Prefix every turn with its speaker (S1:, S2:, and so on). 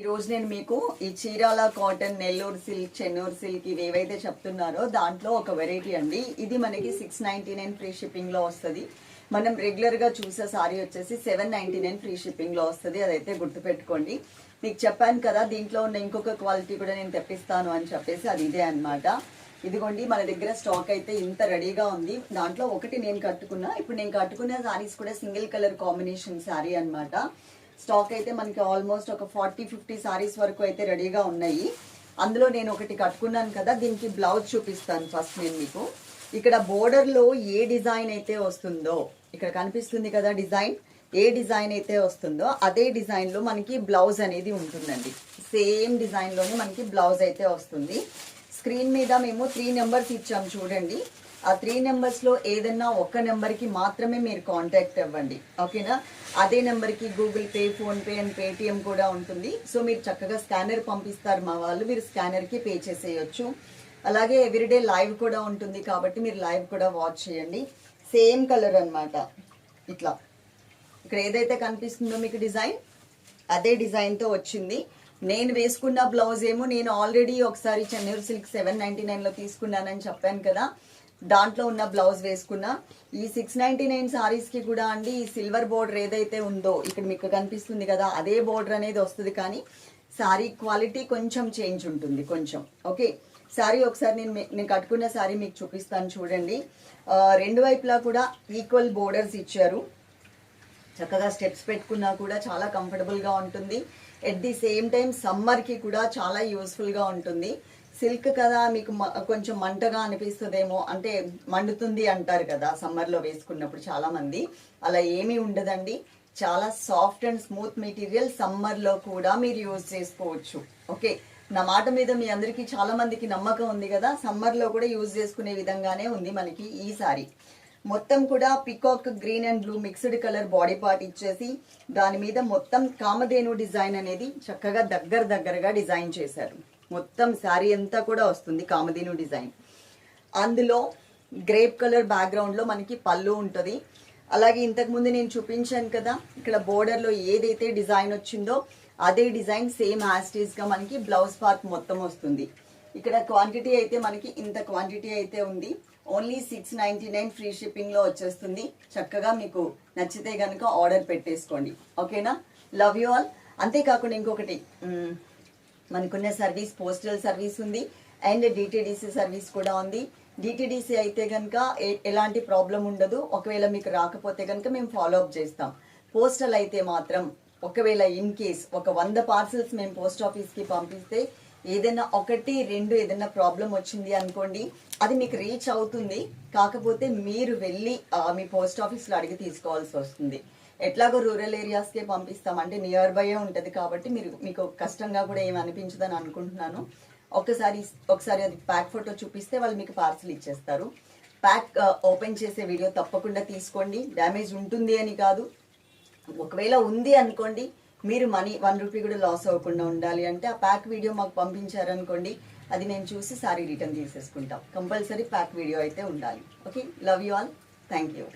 S1: ఈరోజు నేను మీకు ఈ Chirala cotton Nellore silk Chennur silk ఇవి ఏవైతే చెప్తున్నారో దాంట్లో ఒక వెరైటీ అండి. ఇది మనకి సిక్స్ నైన్టీ నైన్ ఫ్రీ షిప్పింగ్లో వస్తుంది. మనం రెగ్యులర్గా చూసే సారీ వచ్చేసి సెవెన్ నైన్టీ నైన్ ఫ్రీ షిప్పింగ్లో వస్తుంది. అదైతే గుర్తుపెట్టుకోండి. మీకు చెప్పాను కదా దీంట్లో ఉన్న ఇంకొక క్వాలిటీ కూడా నేను తెప్పిస్తాను అని చెప్పేసి అది ఇదే అన్నమాట. ఇదిగోండి మన దగ్గర స్టాక్ అయితే ఇంత రెడీగా ఉంది. దాంట్లో ఒకటి నేను కట్టుకున్నా. ఇప్పుడు నేను కట్టుకున్న సారీస్ కూడా సింగిల్ కలర్ కాంబినేషన్ శారీ అనమాట స్టాక్ అయితే మనకి ఆల్మోస్ట్ ఒక ఫార్టీ ఫిఫ్టీ సారీస్ వరకు అయితే రెడీగా ఉన్నాయి. అందులో నేను ఒకటి కట్టుకున్నాను కదా దీనికి బ్లౌజ్ చూపిస్తాను ఫస్ట్ నేను మీకు. ఇక్కడ బోర్డర్లో ఏ డిజైన్ అయితే వస్తుందో ఇక్కడ కనిపిస్తుంది కదా డిజైన్ ఏ డిజైన్ అయితే వస్తుందో అదే డిజైన్లో మనకి బ్లౌజ్ అనేది ఉంటుందండి. సేమ్ డిజైన్లోనే మనకి బ్లౌజ్ అయితే వస్తుంది. స్క్రీన్ మీద మేము త్రీ నెంబర్స్ ఇచ్చాము చూడండి. ఆ త్రీ నెంబర్స్లో ఏదన్నా ఒక్క నెంబర్కి మాత్రమే మీరు కాంటాక్ట్ అవ్వండి. ఓకేనా? అదే నెంబర్కి Google Pay PhonePe and Paytm కూడా ఉంటుంది. సో మీరు చక్కగా స్కానర్ పంపిస్తారు మా వాళ్ళు. మీరు స్కానర్కి పే చేసేయచ్చు. అలాగే ఎవ్రీడే లైవ్ కూడా ఉంటుంది కాబట్టి మీరు లైవ్ కూడా వాచ్ చేయండి. సేమ్ కలర్ అన్నమాట. ఇట్లా. ఇక్కడ ఏదైతే కనిపిస్తుందో మీకు డిజైన్ అదే డిజైన్తో వచ్చింది. నేను వేసుకున్న బ్లౌజ్ ఏమో నేను ఆల్రెడీ ఒకసారి చెన్నూరు సిల్క్ సెవెన్ నైన్టీ నైన్లో తీసుకున్నానని చెప్పాను కదా. దాంట్లో ఉన్న బ్లౌజ్ వేసుకున్నా. ఈ సిక్స్ నైన్టీ నైన్ సారీస్కి కూడా అండి ఈ సిల్వర్ బోర్డర్ ఏదైతే ఉందో ఇక్కడ మీకు కనిపిస్తుంది కదా అదే బోర్డర్ అనేది వస్తుంది. కానీ శారీ క్వాలిటీ కొంచెం చేంజ్ ఉంటుంది కొంచెం. ఓకే శారీ ఒకసారి నేను నేను కట్టుకున్న శారీ మీకు చూపిస్తాను చూడండి. రెండు వైపులా కూడా ఈక్వల్ బోర్డర్స్ ఇచ్చారు. చక్కగా స్టెప్స్ పెట్టుకున్నా కూడా చాలా కంఫర్టబుల్గా ఉంటుంది. ఎట్ ది సేమ్ టైం సమ్మర్కి కూడా చాలా యూస్ఫుల్గా ఉంటుంది. సిల్క్ కదా మీకు మ- కొంచెం మంటగా అనిపిస్తుందేమో అంటే మండుతుంది అంటారు కదా సమ్మర్లో వేసుకున్నప్పుడు చాలామంది. అలా ఏమీ ఉండదండి. చాలా సాఫ్ట్ అండ్ స్మూత్ మెటీరియల్ సమ్మర్లో కూడా మీరు యూజ్ చేసుకోవచ్చు. ఓకే? నా మాట మీద మీ అందరికీ చాలామందికి నమ్మకం ఉంది కదా సమ్మర్లో కూడా యూజ్ చేసుకునే విధంగానే ఉంది మనకి ఈ సారీ. మొత్తం కూడా peacock green and blue mixed colour body part ఇచ్చేసి దాని మీద మొత్తం కామధేను డిజైన్ అనేది చక్కగా దగ్గర దగ్గరగా డిజైన్ చేశారు. మొత్తం శారీ అంతా కూడా వస్తుంది కామధేను డిజైన్. అందులో గ్రేప్ కలర్ బ్యాక్గ్రౌండ్లో మనకి పళ్ళు ఉంటుంది. అలాగే ఇంతకు ముందు నేను చూపించాను కదా ఇక్కడ బోర్డర్లో ఏదైతే డిజైన్ వచ్చిందో అదే డిజైన్ సేమ్ యాస్టీస్గా మనకి బ్లౌజ్ పార్ట్ మొత్తం వస్తుంది. ఇక్కడ క్వాంటిటీ అయితే మనకి ఇంత క్వాంటిటీ అయితే ఉంది. Only six ninety nine free షిప్పింగ్లో వచ్చేస్తుంది. చక్కగా మీకు నచ్చితే కనుక ఆర్డర్ పెట్టేసుకోండి. ఓకేనా లవ్ యూ ఆల్ అంతేకాకుండా ఇంకొకటి మనకున్న సర్వీస్ పోస్టల్ సర్వీస్ ఉంది అండ్ డిటిడిసి సర్వీస్ కూడా ఉంది. డిటిడిసి అయితే కనుక ఎలాంటి ప్రాబ్లం ఉండదు. ఒకవేళ మీకు రాకపోతే కనుక మేము ఫాలో అప్ చేస్తాం. పోస్టల్ అయితే మాత్రం ఒకవేళ ఇన్ కేస్ ఒక వంద పార్సల్స్ మేము పోస్ట్ ఆఫీస్కి పంపిస్తే ఏదైనా ఒకటి రెండు ఏదైనా ప్రాబ్లం వచ్చింది అనుకోండి అది మీకు రీచ్ అవుతుంది. కాకపోతే మీరు వెళ్ళి మీ పోస్ట్ ఆఫీస్లో అడిగి తీసుకోవాల్సి వస్తుంది. ఎట్లాగో రూరల్ ఏరియాస్కే పంపిస్తాం అంటే నియర్ బై ఉంటుంది కాబట్టి మీరు మీకు కష్టంగా కూడా ఏమి అనిపించదని అనుకుంటున్నాను. ఒకసారి ఒకసారి అది ప్యాక్ ఫోటో చూపిస్తే వాళ్ళు మీకు పార్సల్ ఇచ్చేస్తారు. ప్యాక్ ఓపెన్ చేసే వీడియో తప్పకుండా తీసుకోండి. డ్యామేజ్ ఉంటుంది అని కాదు. ఒకవేళ ఉంది అనుకోండి మీరు మనీ వన్ రూపీ కూడా లాస్ అవ్వకుండా ఉండాలి అంటే ఆ ప్యాక్ వీడియో మాకు పంపించారనుకోండి అది నేను చూసి సారీ రిటర్న్ తీసేసుకుంటాం. కంపల్సరీ ప్యాక్ వీడియో అయితే ఉండాలి. Okay love you all thank you